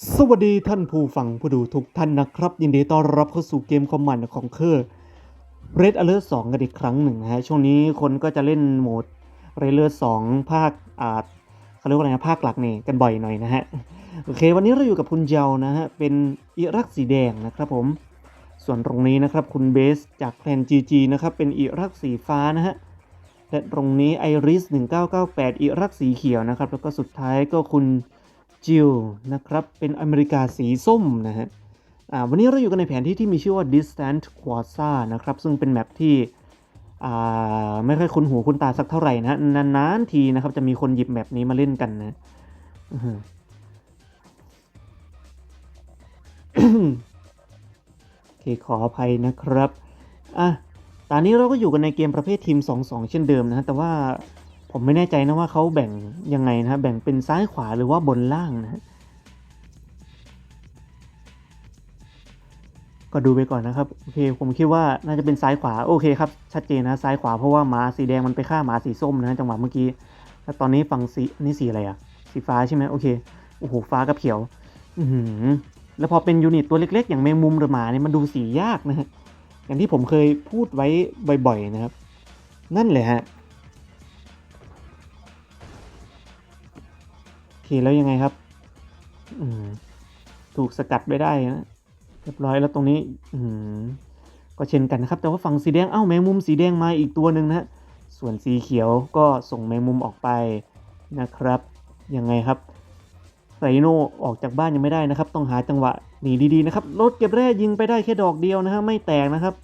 สวัสดีท่านผู้ฟังผู้ดูทุกท่านนะครับ ยินดีต้อนรับเข้าสู่เกมคอมมานด์ของเคอร์ Red Alert 2 กันอีกครั้งหนึ่งนะฮะ ช่วงนี้คนก็จะเล่นโหมด Red Alert 2 ภาคอ่าเขาเรียกว่าอะไรนะภาคหลักนี่กันบ่อยหน่อยนะฮะ โอเค วันนี้เราอยู่กับคุณเยานะฮะ เป็นอิรักสีแดงนะครับผม ส่วนตรงนี้นะครับคุณเบสจากแพลน GG นะครับเป็นอิรักสีฟ้านะฮะและตรงนี้ไอริส1998อิรักสีเขียวนะครับแล้วก็สุดท้ายก็คุณ จิลนะครับเป็นอเมริกาสีส้มนะฮะวันนี้เราอยู่กันในแผนที่ที่มีชื่อว่า Distant Quasar นะครับ ซึ่งเป็นแมปที่ไม่ค่อยคุ้นหูคุ้นตาสักเท่าไหร่นะนานๆทีนะครับ จะมีคนหยิบแมปนี้มาเล่นกันนะโอเคขออภัยนะครับอะตอนนี้เราก็อยู่กันในเกมประเภททีม 2-2 เช่นเดิมนะฮะแต่ว่า ผมไม่แน่ใจนะว่าเขาแบ่งยังไงนะแบ่งเป็นซ้ายขวาหรือว่าบนล่างนะก็ดูไปก่อนนะครับโอเคผมคิดว่าน่าจะเป็นซ้ายขวาโอเคครับชัดเจนนะซ้ายขวาเพราะว่าหมาสีแดงมันไปฆ่าหมาสีส้มนะจังหวะเมื่อกี้แล้วตอนนี้ฝั่งสีนี่สีอะไรอะสีฟ้าใช่ไหมโอเคโอ้โหฟ้ากับเขียว อืแล้วพอเป็นยูนิตตัวเล็ก ๆ อย่างแมงมุมหรือหมาเนี่ยมันดูสียากนะฮะอย่างที่ผมเคยพูดไว้บ่อย ๆ นะครับ นั่นแหละฮะ แล้วยังไงครับ อืมถูกสกัดไปได้นะเรียบร้อยแล้วตรงนี้ อืมก็เช่นกันนะครับ แต่ว่าฝั่งสีแดงเอ้าแมงมุมสีแดงมาอีกตัวหนึ่งนะส่วนสีเขียวก็ส่งแมงมุมออกไปนะครับยังไงครับไรโนออกจากบ้านยังไม่ได้นะครับ ต้องหาจังหวะหนีดีๆนะครับรถเก็บแร่ยิงไปได้แค่ดอกเดียวนะฮะไม่แตกนะครับ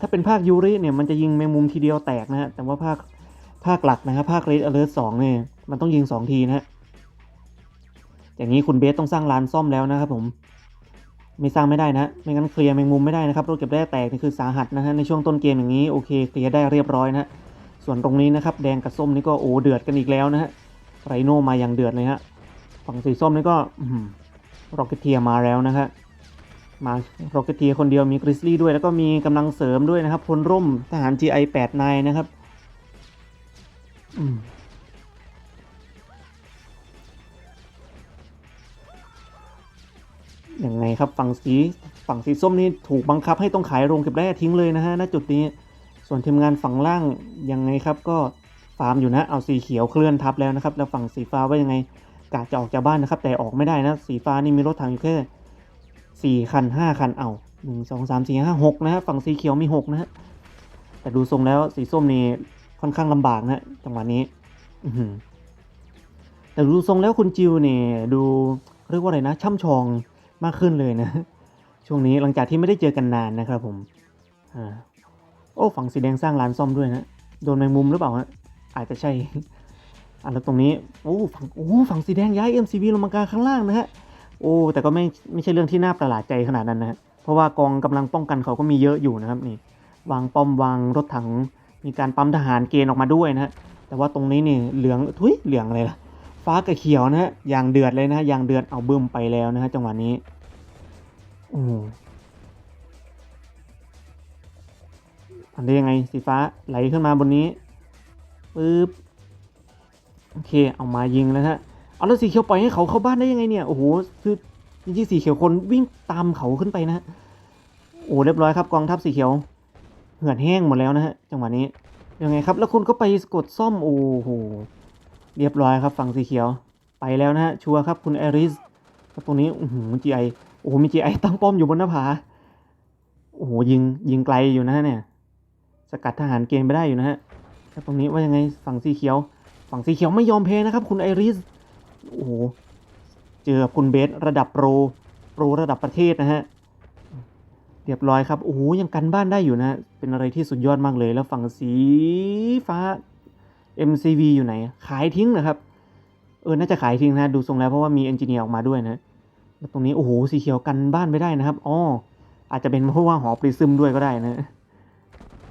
ถ้าเป็นภาคยูริเนี่ยมันจะยิงแมงมุมทีเดียวแตกนะฮะแต่ว่าภาคภาคหลักนะครับภาคเรดอเลอร์สองเนี่ยมันต้องยิงสองทีนะฮะ อย่างนี้คุณเบสต้องสร้างร้านซ่อมแล้วนะครับผมไม่สร้างไม่ได้นะ ไม่งั้นเคลียร์แมงมุมไม่ได้นะครับรถเก็บแร่แตกนี่คือสาหัสนะฮะในช่วงต้นเกมอย่างนี้โอเคเคลียร์ได้เรียบร้อยนะฮะส่วนตรงนี้นะครับแดงกับส้มนี่ก็โอ้เดือดกันอีกแล้วนะฮะไรโนมาอย่างเดือดเลยฮะฝั่งสีส้มนี่ก็ร็อกเกตเทียมาแล้วนะฮะมาร็อกเกตเทียคนเดียวมีกริซลี่ด้วยแล้วก็มีกำลังเสริมด้วยนะครับพลร่มทหาร GI 8นายนะครับ ยังไงครับฝั่งสีฝั่งสีส้มนี่ถูกบังคับให้ต้องขายโรงเก็บแร่ทิ้งเลยนะฮะณจุดนี้ ส่วนทีมงานฝั่งล่างยังไงครับก็ฟาร์มอยู่นะเอาสีเขียวเคลื่อนทับแล้วนะครับแล้วฝั่งสีฟ้าว่ายังไงกะจะออกจากบ้านนะครับ แต่ออกไม่ได้นะสีฟ้านี่มีรถถังอยู่แค่สี่คันห้าคันเอาหนึ่งสองสามสี่ห้าหกนะฮะฝั่งสีเขียวมีหกนะฮะแต่ดูทรงแล้วสีส้มนี่ค่อนข้างลำบากนะจังหวะนี้อืแต่ดูทรงแล้วคุณจิวเนี่ยดูเรียกว่าอะไรนะ ช่ำชอง มากขึ้นเลยนะ ช่วงนี้หลังจากที่ไม่ได้เจอกันนานนะครับผมอ่าโอ้ฝั่งสีแดงสร้างร้านซ่อมด้วยนะโดนแมงมุมหรือเปล่าฮะอาจจะใช่อะแล้วตรงนี้โอ้ฝั่งโอ้ฝั่งสีแดงย้าย MCV ลงมากลางข้างล่างนะฮะโอ้แต่ก็ไม่ไม่ใช่เรื่องที่น่าประหลาดใจขนาดนั้นนะฮะเพราะว่ากองกำลังป้องกันเขาก็มีเยอะอยู่นะครับนี่ วางป้อมวางรถถังมีการปั๊มทหารเกณฑ์ออกมาด้วยนะฮะแต่ว่าตรงนี้นี่เหลืองทุยเหลืองอะไรล่ะ ฟ้ากับเขียวนะฮะอย่างเดือดเลยนะฮะอย่างเดือดเอาบึ้มไปแล้วนะฮะจังหวะนี้อ้โหทำได้ยังไงสีฟ้าไหลขึ้นมาบนนี้ปึ๊บโอเคเอามายิงแล้วฮะเอาแล้วสีเขียวปล่อยให้เขาเข้าบ้านได้ยังไงเนี่ยโอ้โหคือจริงๆสีเขียวคนวิ่งตามเขาขึ้นไปนะฮะโอ้เรียบร้อยครับกองทัพสีเขียวเหือดแห้งหมดแล้วนะฮะจังหวะนี้ยังไงครับ แล้วคุณก็ไปกดซ่อมโอ้โห เรียบร้อยครับฝั่งสีเขียว ไปแล้วนะฮะชัวร์ครับคุณไอริสครับตรงนี้อือหือจีไอโอ้โหมีจีไอตั้งป้อมอยู่บนหน้าผาโอ้โหยิงยิงไกลอยู่นะฮะเนี่ย สกัดทหารเกณฑ์ไปได้อยู่นะฮะแล้วตรงนี้ว่ายังไงฝั่งสีเขียว ฝั่งสีเขียวไม่ยอมแพ้นะครับ คุณไอริสโอ้โหเจอกับคุณเบสระดับโปรโปรระดับประเทศนะฮะเรียบร้อยครับโอ้โหยังกันบ้านได้อยู่นะ เป็นอะไรที่สุดยอดมากเลย แล้วฝั่งสีฟ้า MCV อยู่ไหน ขายทิ้งนะครับ เออ น่าจะขายทิ้งนะ ดูทรงแล้วเพราะว่ามีเอนจิเนียร์ออกมาด้วยนะแล้วตรงนี้ โอ้โห สีเขียวกันบ้านไม่ได้นะครับ อ๋อ อาจจะเป็นเพราะว่าหอปริซึมด้วยก็ได้นะ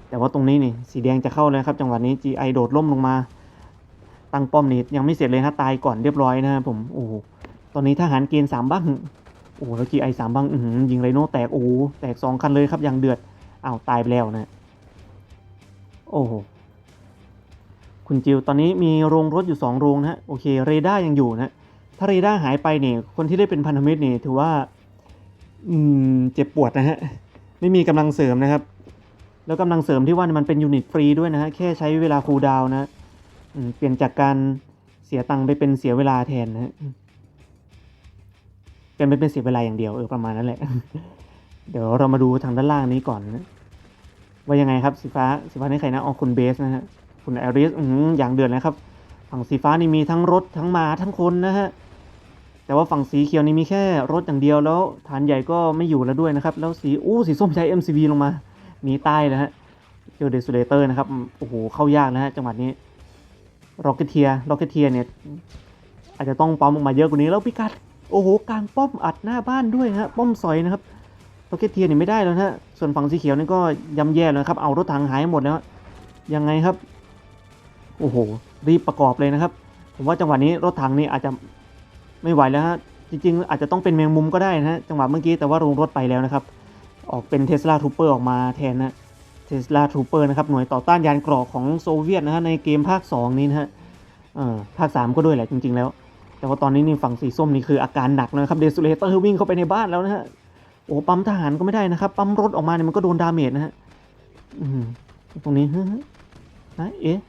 แต่ว่าตรงนี้นี่ สีแดงจะเข้าเลยครับ จังหวะนี้ GI โดดล่มลงมา ตั้งป้อมนี่ยังไม่เสร็จเลยฮะตายก่อนเรียบร้อยนะครับผม โอ้โห ตอนนี้ทหารเกณฑ์สามบ้าง โอ้แล้ว GI สามบ้าง อืยิงไรโน่แตก โอ้แตกสองคันเลยครับ อย่างเดือด อ้าว ตายไปแล้วนะ โอ้โห คุณจิวตอนนี้มีโรงรถอยู่สองโรงนะฮะโอเคเรดาร์ยังอยู่นะถ้าเรดาร์หายไปเนี่ยคนที่ได้เป็นพันธมิตรเนี่ยถือว่าอืมเจ็บปวดนะฮะไม่มีกำลังเสริมนะครับ แล้วกำลังเสริมที่ว่ามันเป็นยูนิตฟรีด้วยนะฮะแค่ใช้เวลาคูลดาวน์นะเปลี่ยนจากการเสียตังค์ไปเป็นเสียเวลาแทนนะฮะเป็นไปเป็นเสียเวลาอย่างเดียวเออประมาณนั้นแหละ เดี๋ยวเรามาดูทางด้านล่างนี้ก่อนนะว่ายังไงครับสีฟ้าสีฟ้านี่ใครนะอ๋อคุณเบสนะฮะ คุณแอริสออย่างเดือดนะครับ ฝั่งสีฟ้านี่มีทั้งรถทั้งม้าทั้งคนนะฮะ แต่ว่าฝั่งสีเขียวนี่มีแค่รถอย่างเดียวแล้วฐานใหญ่ก็ไม่อยู่แล้วด้วยนะครับ แล้วสีอู้สีส้มใช้ MCV ลงมาหนีใต้นะฮะเจอเดซูเลเตอร์นะครับ โอ้โห เข้ายากนะฮะจังหวัดนี้ร็อกเกเทียร็อกเกเทียเนี่ยอาจจะต้องปั๊มออกมาเยอะกว่านี้แล้วพิกัด โอ้โหกลางป้อมอัดหน้าบ้านด้วยฮะป้อมสอยนะครับร็อกเกเทียนี่ไม่ได้แล้วนะฮะส่วนฝั่งสีเขียวนี่ก็ยำแย่แล้วครับเอารถถังหายหมดแล้วยังไงครับ โอ้โห รีบประกอบเลยนะครับ ผมว่าจังหวะนี้รถถังนี่อาจจะไม่ไหวแล้วฮะ จริง ๆ อาจจะต้องเป็นแมงมุมก็ได้นะฮะ จังหวะเมื่อกี้แต่ว่าลงรถไปแล้วนะครับ ออกเป็นเทสลาทูเปอร์ออกมาแทนนะเทสลาทูเปอร์นะครับ หน่วยต่อต้านยานเกราะของโซเวียตนะฮะในเกมภาค 2 นี้นะฮะภาค 3 ก็ด้วยแหละจริง ๆ แล้ว แต่ว่าตอนนี้นี่ฝั่งสีส้มนี่คืออาการหนักเลยนะครับ เดซูเลเตอร์วิ่งเข้าไปในบ้านแล้วนะฮะ โอ้ปั๊มทหารก็ไม่ได้นะครับ ปั๊มรถออกมาเนี่ยมันก็โดนดาเมจนะฮะอืมตรงนี้เฮ้ยนะเอ๊ะ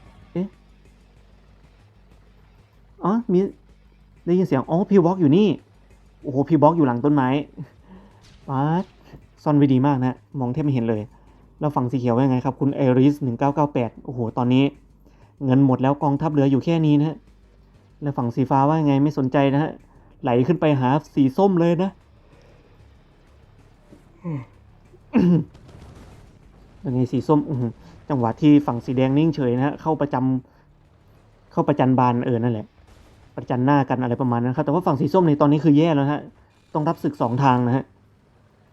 อ๋อมีได้ยินเสียง อ๋อ พีบล็อกอยู่นี่ โอ้โห พีบล็อกอยู่หลังต้นไม้ป๊าซ่อนไว้ดีมากนะ มองแทบไม่เห็นเลย แล้วฝั่งสีเขียวว่ายังไงครับ คุณเอริสหนึ่งเก้าเก้าแปดโอ้โห ตอนนี้ เงินหมดแล้วกองทัพเหลืออยู่แค่นี้นะฮะ แล้วฝั่งสีฟ้าว่ายังไงไม่สนใจนะฮะ ไหลขึ้นไปหาสีส้มเลยนะ ยังไงสีส้มอจังหวะที่ฝั่งสีแดงนิ่งเฉยนะฮะ เข้าประจำเข้าประจันบานเออ นั่นแหละ ประจันหน้ากันอะไรประมาณนั้นครับ แต่ว่าฝั่งสีส้มในตอนนี้คือแย่แล้วฮะ ต้องรับศึกสองทางนะฮะ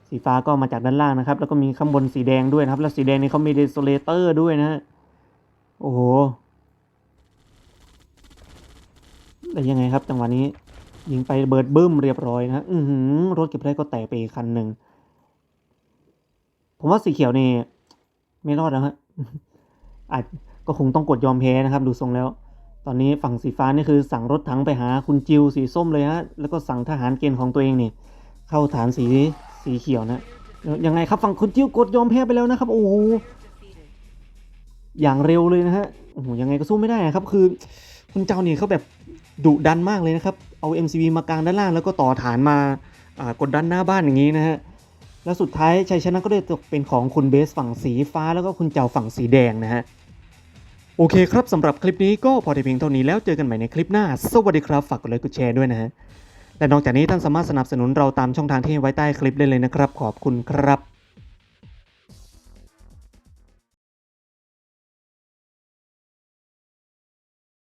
สีฟ้าก็มาจากด้านล่างนะครับ แล้วก็มีข้างบนสีแดงด้วยนะครับ แล้วสีแดงนี่เขามีเดโซเลเตอร์ด้วยนะฮะ โอ้โหแล้วยังไงครับจังหวะนี้ ยิงไปเบิร์ดบึ้มเรียบร้อยนะฮะอือหือ รถเก็บได้ก็แตกไปอีกคันหนึ่ง ผมว่าสีเขียวนี่ไม่รอดแล้วฮะอาจก็คงต้องกดยอมแพ้นะครับ ดูทรงแล้ว ตอนนี้ฝั่งสีฟ้านี่คือสั่งรถถังไปหาคุณจิวสีส้มเลยฮะ แล้วก็สั่งทหารเกณฑ์ของตัวเองนี่ เข้าฐานสีสีเขียวนะยังไงครับฝั่งคุณจิวกดยอมแพ้ไปแล้วนะครับ โอ้โหอย่างเร็วเลยนะฮะโอ้โหยังไงก็สู้ไม่ได้นะครับ คือคุณเจ้านี่เขาแบบดุดันมากเลยนะครับ เอา MCV มากลางด้านล่างแล้วก็ต่อฐานมาอ่ากดดันหน้าบ้านอย่างนี้นะฮะแล้วสุดท้ายชัยชนะก็ได้ตกเป็นของคุณเบสฝั่งสีฟ้าแล้วก็คุณเจ้าฝั่งสีแดงนะฮะ โอเคครับสำหรับคลิปนี้ก็พอได้เพียงเท่านี้แล้วเจอกันใหม่ในคลิปหน้า สวัสดีครับ ฝากกดไลค์กดแชร์ด้วยนะฮะและนอกจากนี้ท่านสามารถสนับสนุนเราตามช่องทางที่ให้ไว้ใต้คลิปได้เลยนะครับ ขอบคุณครับ